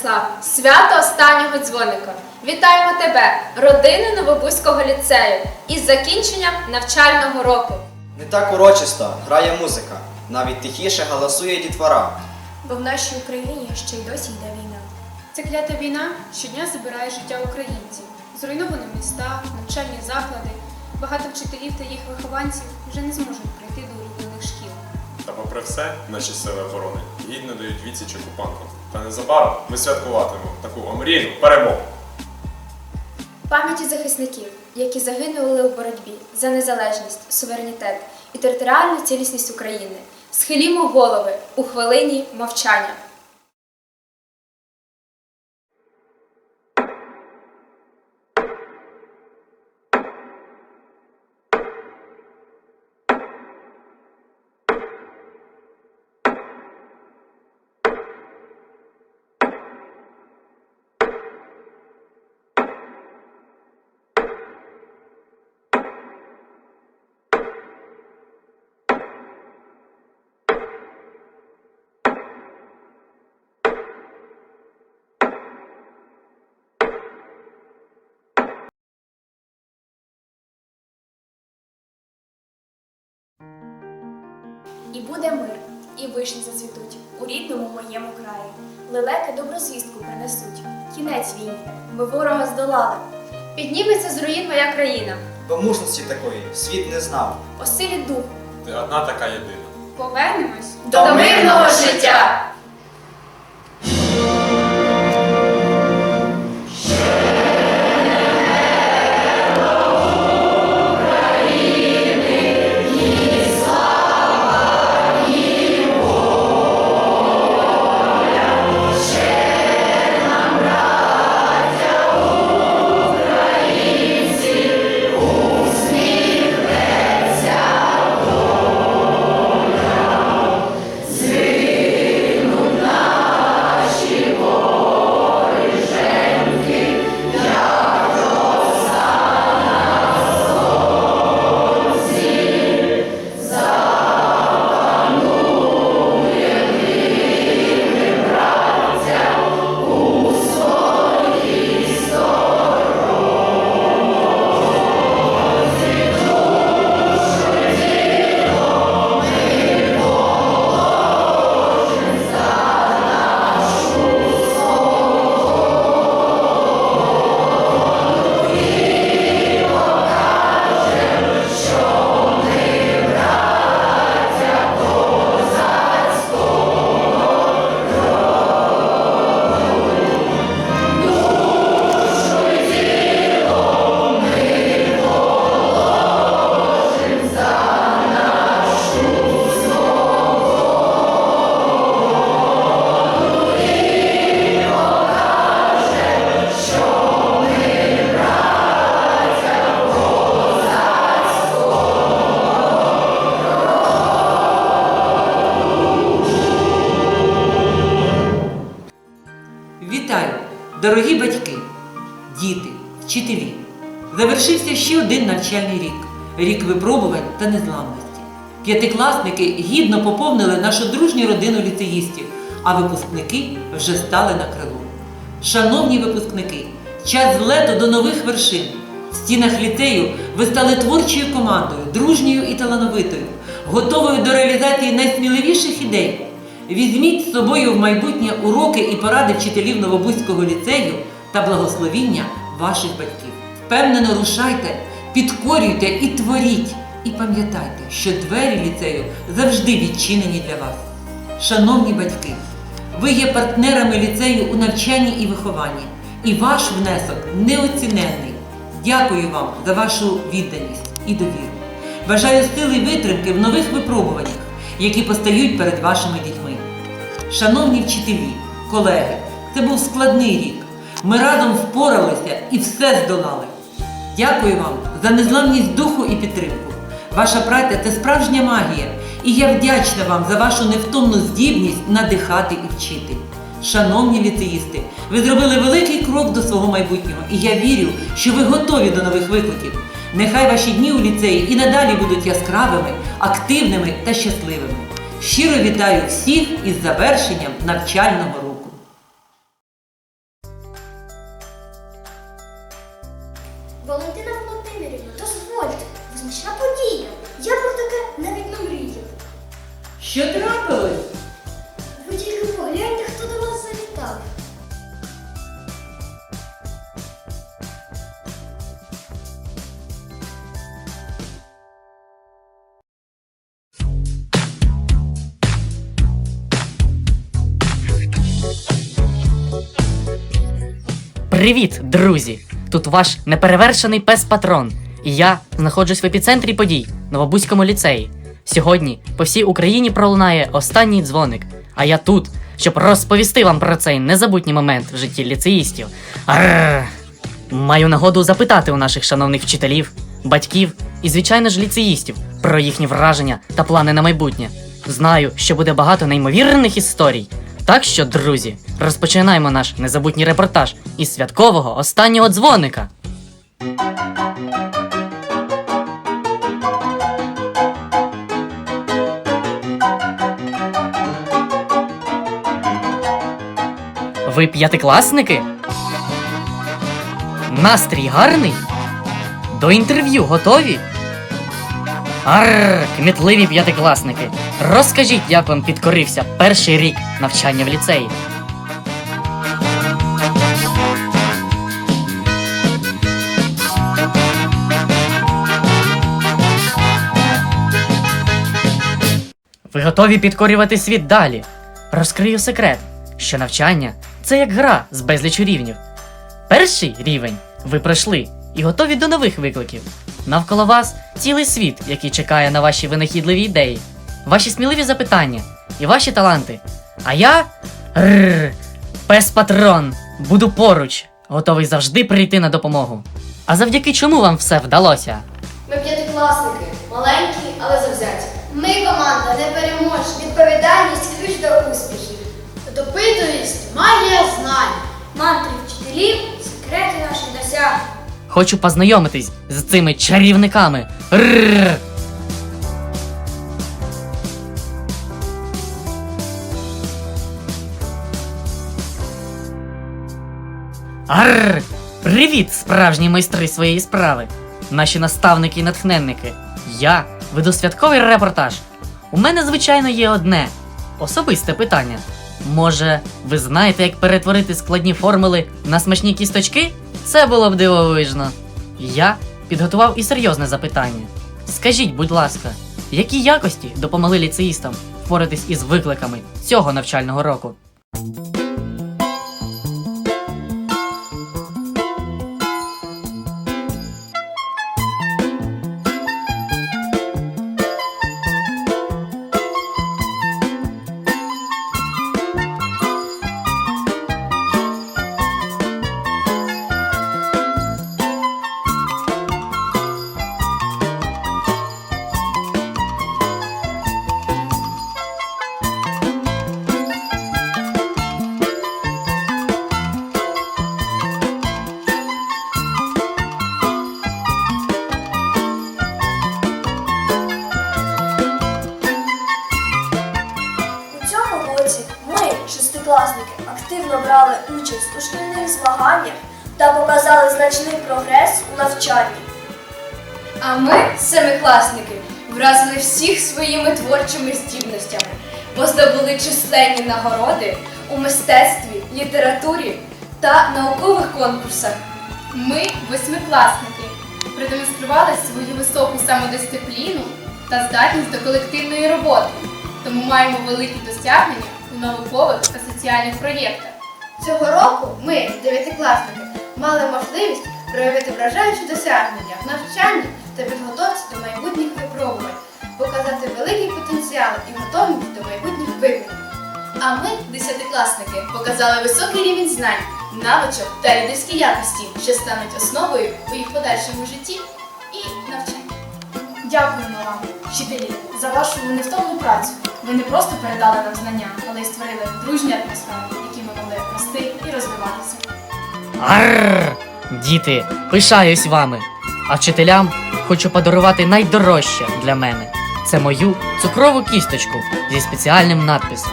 принесла свято останнього дзвоника. Вітаємо тебе, родину Новобузького ліцею, із закінченням навчального року. Не так урочисто грає музика, навіть тихіше галасує дітвора. Бо в нашій Україні ще й досі йде війна. Ця клята війна щодня забирає життя українців. Зруйновані міста, навчальні заклади. Багато вчителів та їх вихованців вже не зможуть прийти до улюблених шкіл. Та попри все, наші сили оборони гідно дають відсіч окупантам. Та незабаром ми святкуватимемо таку омрійну перемогу. Пам'яті захисників, які загинули у боротьбі за незалежність, суверенітет і територіальну цілісність України. Схилімо голови у хвилині мовчання. І буде мир, і вишні зацвітуть у рідному моєму краї. Лелеки доброзвістку принесуть. Кінець війні, ми ворога здолали. Підніметься з руїн моя країна. Бо мужності такої світ не знав. Осилі дух, Ти одна така єдина. Повернемось До мирного життя! Дорогі батьки, діти, вчителі. Завершився ще один навчальний рік рік випробувань та незламності. П'ятикласники гідно поповнили нашу дружню родину ліцеїстів, а випускники вже стали на крило. Шановні випускники, час злету до нових вершин. В стінах ліцею ви стали творчою командою, дружньою і талановитою, готовою до реалізації найсміливіших ідей. Візьміть з собою в майбутнє уроки і поради вчителів Новобузького ліцею та благословіння ваших батьків. Впевнено рушайте, підкорюйте і творіть. І пам'ятайте, що двері ліцею завжди відчинені для вас. Шановні батьки, ви є партнерами ліцею у навчанні і вихованні, і ваш внесок неоціненний. Дякую вам за вашу відданість і довіру. Бажаю сили і витримки в нових випробуваннях, які постають перед вашими дітьми. Шановні вчителі, колеги, це був складний рік. Ми разом впоралися і все здолали. Дякую вам за незламність духу і підтримку. Ваша праця це справжня магія, і я вдячна вам за вашу невтомну здібність надихати і вчити. Шановні ліцеїсти, ви зробили великий крок до свого майбутнього, і я вірю, що ви готові до нових викликів. Нехай ваші дні у ліцеї і надалі будуть яскравими, активними та щасливими. Щиро вітаю всіх із завершенням навчального року. Привіт, друзі! Тут ваш неперевершений пес патрон. І я знаходжусь в епіцентрі подій Новобузькому ліцеї. Сьогодні по всій Україні пролунає останній дзвоник. А я тут, щоб розповісти вам про цей незабутній момент в житті ліцеїстів. Арррр! Маю нагоду запитати у наших шановних вчителів, батьків і, звичайно ж, ліцеїстів про їхні враження та плани на майбутнє. Знаю, що буде багато неймовірних історій. Так що, друзі, розпочинаємо наш незабутній репортаж із святкового останнього дзвоника. Ви п'ятикласники? Настрій гарний? До інтерв'ю готові? Арр, кмітливі п'ятикласники. Розкажіть, як вам підкорився перший рік навчання в ліцеї. Ви готові підкорювати світ далі? Розкрию секрет, що навчання це як гра з безлічу рівнів. Перший рівень ви пройшли і готові до нових викликів. Навколо вас цілий світ, який чекає на ваші винахідливі ідеї, ваші сміливі запитання і ваші таланти. А я Рррр, пес патрон, буду поруч, готовий завжди прийти на допомогу. А завдяки чому вам все вдалося? Ми п'ятикласники, маленькі, але завзяті. Ми команда непереможна. Відповідальність ключ до успіхів. Допитливість, магія знань. Мантри вчителів, секрети наших досягнень. Хочу познайомитись з цими чарівниками. Рррр. Арр! Привіт, справжні майстри своєї справи! Наші наставники і натхненники. Я веду святковий репортаж. У мене, звичайно, є одне особисте питання. Може, ви знаєте, як перетворити складні формули на смачні кісточки? Це було б дивовижно. Я підготував і серйозне запитання. Скажіть, будь ласка, які якості допомогли ліцеїстам впоратись із викликами цього навчального року? У змаганнях та показали значний прогрес у навчанні. А ми, семикласники, вразили всіх своїми творчими здібностями, бо здобули численні нагороди у мистецтві, літературі та наукових конкурсах. Ми, восьмикласники, продемонстрували свою високу самодисципліну та здатність до колективної роботи, тому маємо великі досягнення у наукових та соціальних проєктах. Цього року ми, дев'ятикласники, мали можливість проявити вражаючі досягнення в навчанні та підготовці до майбутніх випробувань, показати великий потенціал і готовність до майбутніх викликів. А ми, десятикласники, показали високий рівень знань, навичок та лідерські якості, що стануть основою у їх подальшому житті і навчанні. Дякуємо вам, вчителі, за вашу невтомну працю. Ви не просто передали нам знання, але й створили дружню атмосферу, рости і розвиватися. Арр! Діти, пишаюсь вами. А вчителям хочу подарувати найдорожче для мене це мою цукрову кісточку зі спеціальним надписом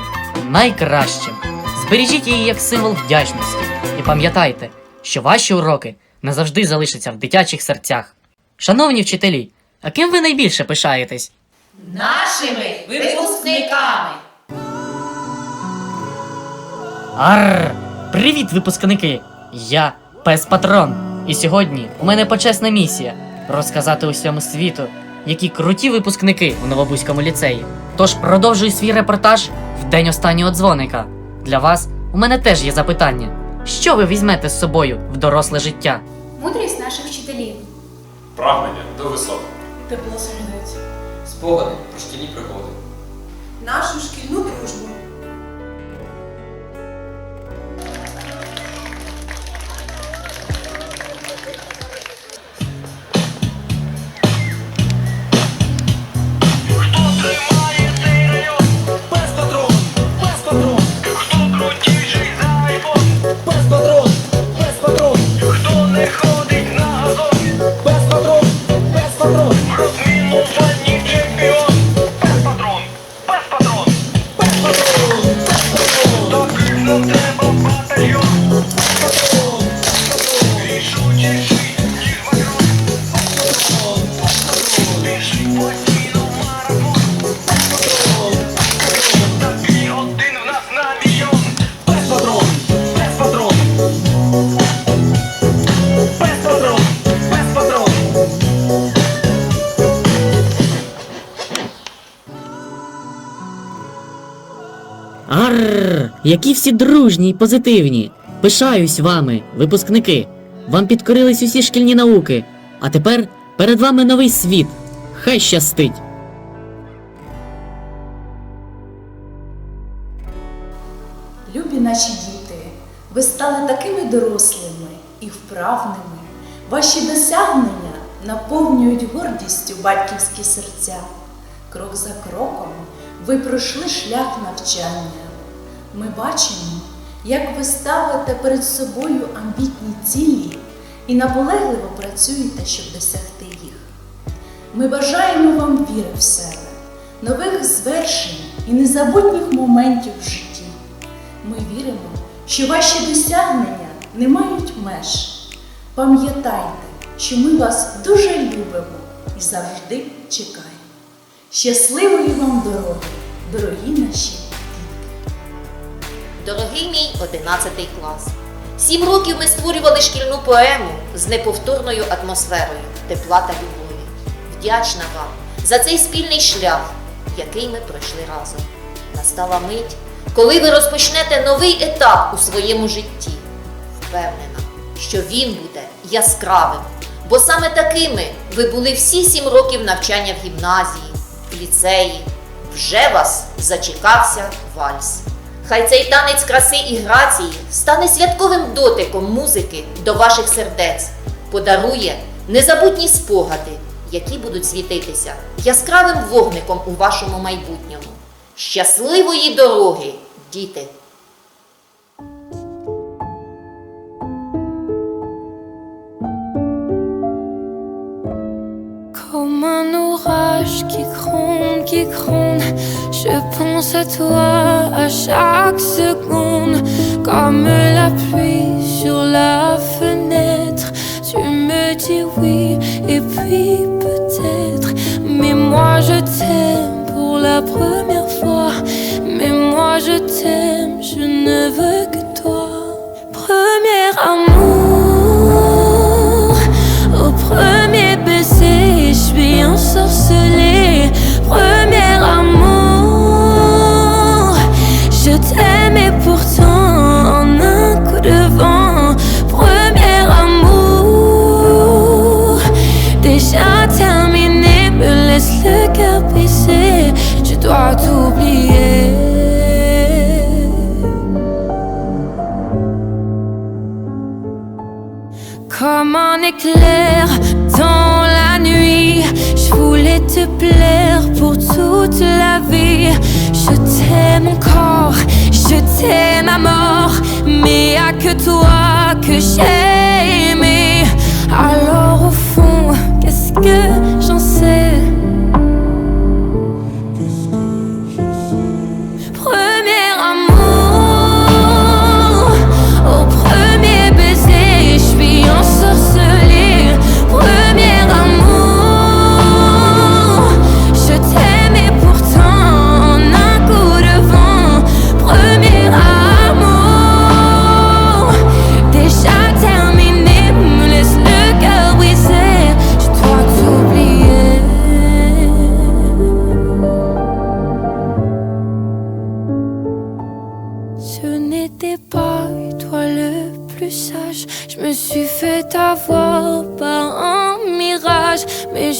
Найкраще. Збережіть її як символ вдячності. І пам'ятайте, що ваші уроки назавжди залишаться в дитячих серцях. Шановні вчителі, а ким ви найбільше пишаєтесь? Нашими випускниками. Арр! Привіт, випускники! Я пес Патрон. І сьогодні у мене почесна місія розказати усьому світу, які круті випускники в Новобузькому ліцеї. Тож продовжую свій репортаж в день останнього дзвоника. Для вас у мене теж є запитання: що ви візьмете з собою в доросле життя? Мудрість наших вчителів. Прагнення до висот. Тепло сердець. Спогади про шкільні пригоди. Нашу шкільну дружбу. Які всі дружні й позитивні! Пишаюсь вами, випускники! Вам підкорились усі шкільні науки, а тепер перед вами новий світ. Хай щастить! Любі наші діти, ви стали такими дорослими і вправними. Ваші досягнення наповнюють гордістю батьківські серця. Крок за кроком ви пройшли шлях навчання. Ми бачимо, як ви ставите перед собою амбітні цілі і наполегливо працюєте, щоб досягти їх. Ми бажаємо вам віри в себе, нових звершень і незабутніх моментів в житті. Ми віримо, що ваші досягнення не мають меж. Пам'ятайте, що ми вас дуже любимо і завжди чекаємо. Щасливої вам дороги, дорогі наші! Дорогий мій 11 клас. Сім років ми створювали шкільну поему з неповторною атмосферою тепла та любові. Вдячна вам за цей спільний шлях, який ми пройшли разом. Настала мить, коли ви розпочнете новий етап у своєму житті. Впевнена, що він буде яскравим, бо саме такими ви були всі сім років навчання в гімназії, в ліцеї. Вже вас зачекався вальс. Хай цей танець краси і грації стане святковим дотиком музики до ваших сердець, подарує незабутні спогади, які будуть світитися яскравим вогником у вашому майбутньому. Щасливої дороги, діти! Comme un orage qui gronde, qui gronde. Je pense à toi à chaque seconde. Comme la pluie sur la fenêtre. Tu me dis oui, et puis peut-être. Mais moi je t'aime éclair dans la nuit, je voulais te plaire pour toute la vie. Je t'aime encore, je t'aime à mort, mais y'a que toi que j'ai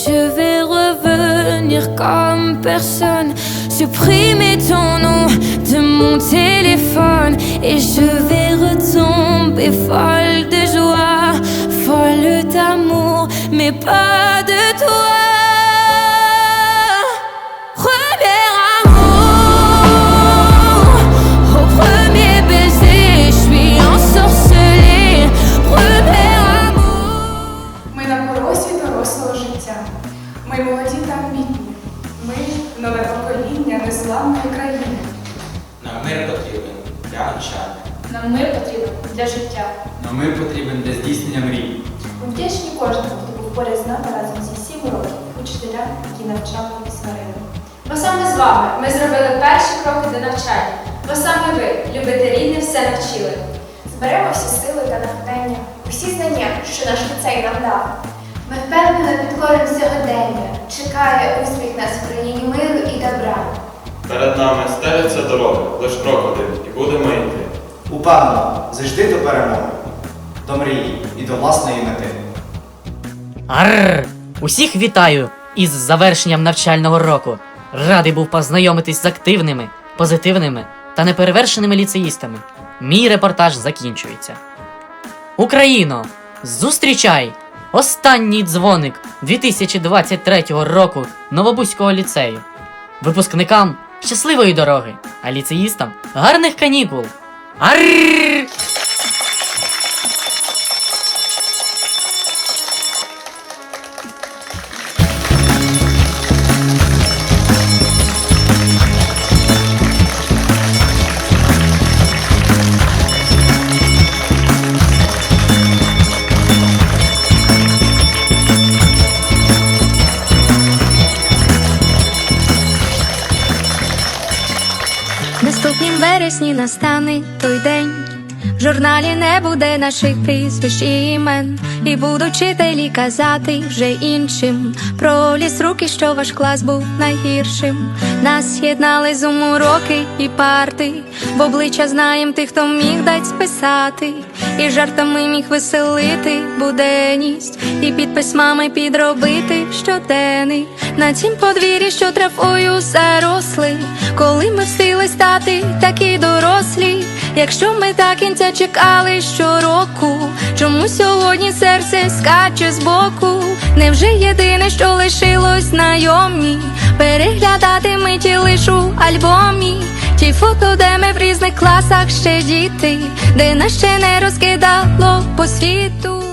je vais revenir comme personne. Supprimer ton nom de mon téléphone. Et je vais retomber folle de joie, folle d'amour, mais pas de toi. Навчання. Нам мир потрібен для життя. Нам мир потрібен для здійснення мрій. Ми вдячні кожному, хто був поряд з нами разом зі сім років, учителям, які навчали і сварили. Бо саме з вами ми зробили перші кроки до навчання, бо саме ви, любите рідне, все навчили. Зберемо всі сили та натхнення, усі знання, що наш ліцей нам дав. Ми впевнено підкоримо сьогодення, чекає успіх нас в країні миру і добра. Перед нами стеляться дороги, лиш крок один, і будемо йти. Упевнено, завжди до перемоги, до мрії і до власної мети. Арр! Усіх вітаю із завершенням навчального року. Радий був познайомитись з активними, позитивними та неперевершеними ліцеїстами. Мій репортаж закінчується. Україно! Зустрічай! Останній дзвоник 2023 року Новобузького ліцею. Випускникам щасливої дороги, а ліцеїстам гарних канікул. Арр! Наступнім настане той день. В журналі не буде наших прізвищ і імен, і будуть вчителі казати вже іншим. Про ліс руки, що ваш клас був найгіршим. Нас єднали зум уроки і парти, в обличчя знаєм тих, хто міг дать списати, і жартами міг веселити буденність, і під письмами підробити щоденний. На цім подвір'ї, що травою заросли, коли ми встигли стати такі дорослі. Якщо ми так кінця чекали щороку, чому сьогодні серце скаче збоку? Невже єдине, що лишилось знайомі? Переглядати миті лиш у альбомі. Ті фото, де ми в різних класах ще діти, де нас ще не розкидало по світу.